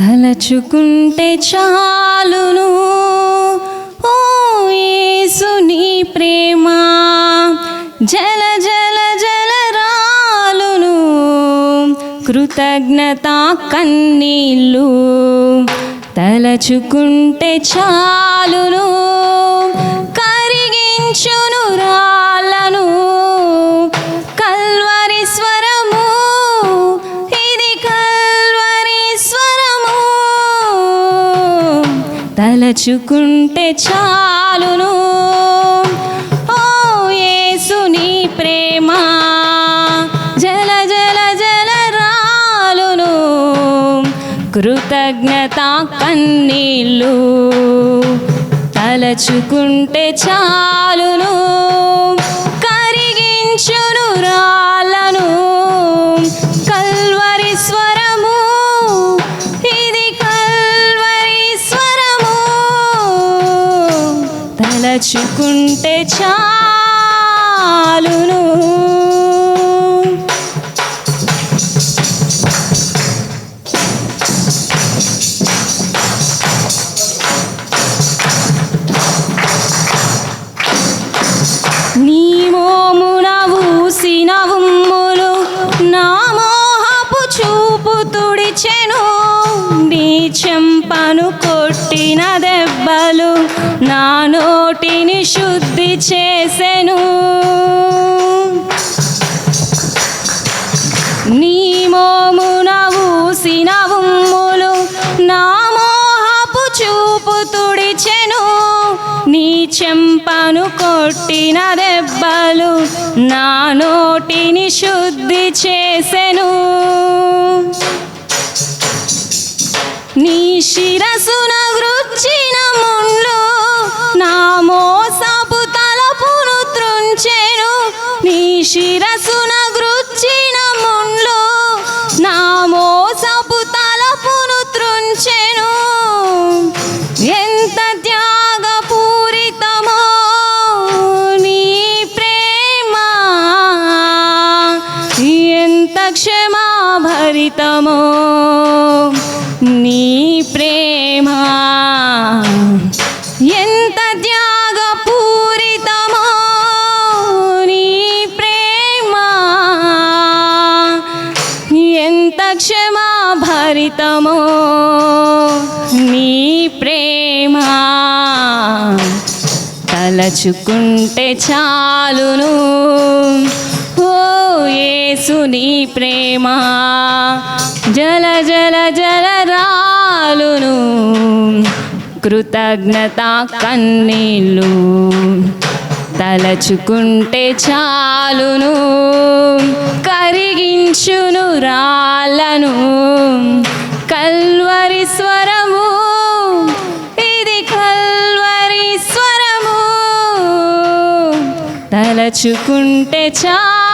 తలచుకుంటే చాలును. ఓ యేసుని ప్రేమ జల జల జల రాలును. కృతజ్ఞత కన్నీళ్ళు తలచుకుంటే చాలును. తలచుకుంటే చాలును. ఓ యేసు నీ ప్రేమ జల జల జల రాలును. కృతజ్ఞత కన్నీళ్ళు తలచుకుంటే చాలును. తలచుకుంటే చాలును. నీ చెంపను కొట్టిన దెబ్బలు నా నోటిని శుద్ధి చేసెను. నీ మోమున ఊసిన ఉమ్ములు నా మోహపు చూపు తుడిచెను. నీ చెంపను కొట్టిన దెబ్బలు నా నోటిని శుద్ధి చేసెను. నీ శిరసున గృచ్చిన ముళ్ళు నా మోసపు తలపును త్రుంచెను. నీ శిరసున గృచ్చిన ముళ్ళు నా మోసపు తలపును త్రుంచెను. ఎంత త్యాగపూరితమో నీ ప్రేమ ఎంత క్షమాభరితమో క్షమా భరితమో నీ ప్రేమ తలచుకుంటే చాలును. ఓ యేసు నీ ప్రేమ జల జల జల రాలును. కృతజ్ఞత కన్నీళ్ళు. తలచుకుంటే చాలును కరిగించును రాళ్ళను. కల్వరి స్వరము ఇది కల్వరి స్వరము. తలచుకుంటే చాలును.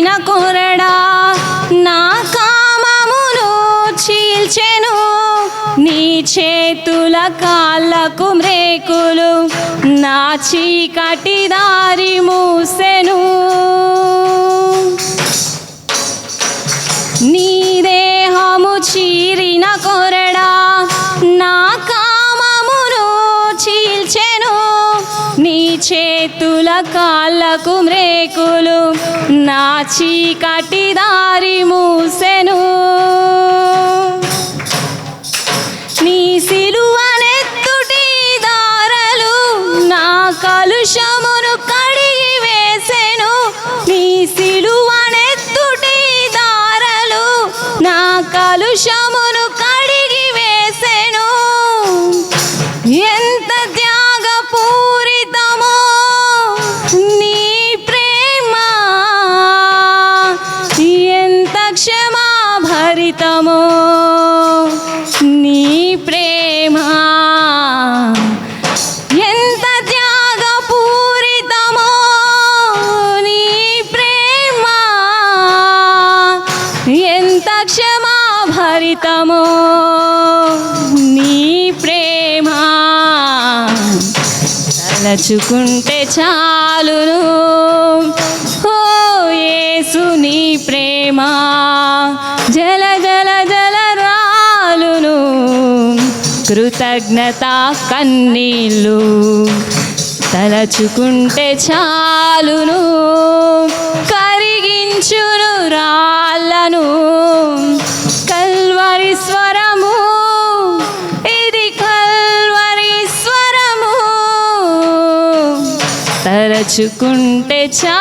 చీరిన కొరడా నా కామమును చీల్చెను. నీ చేతుల కాళ్ళకు మ్రేకులు నా చీకటి దారి మూసెను. నీ దేహము చీరిన కొరడా నా చేతుల కాళ్ళకు మ్రేకులు నా చీకటి దారి మూసెను. నీ సిలువనెత్తుటి దారలు నా కలుషమును కడిగి వేసెను. నీ సిలువనెత్తుటి దారలు నా కలుషము జీవితము నీ ప్రేమ? ఎంత త్యాగపూరితమో నీ ప్రేమ? ఎంత క్షమాభరితమో నీ ప్రేమ? తలచుకుంటే చాలును. ఓ యేసు నీ ప్రేమ. ప్రేమ? జల జల జల రాలును. కృతజ్ఞత కన్నీళ్ళు తలచుకుంటే చాలును. కరిగించును రాళ్ళను కల్వరి స్వరము ఇది కల్వరి స్వరము. తలచుకుంటే చాలును.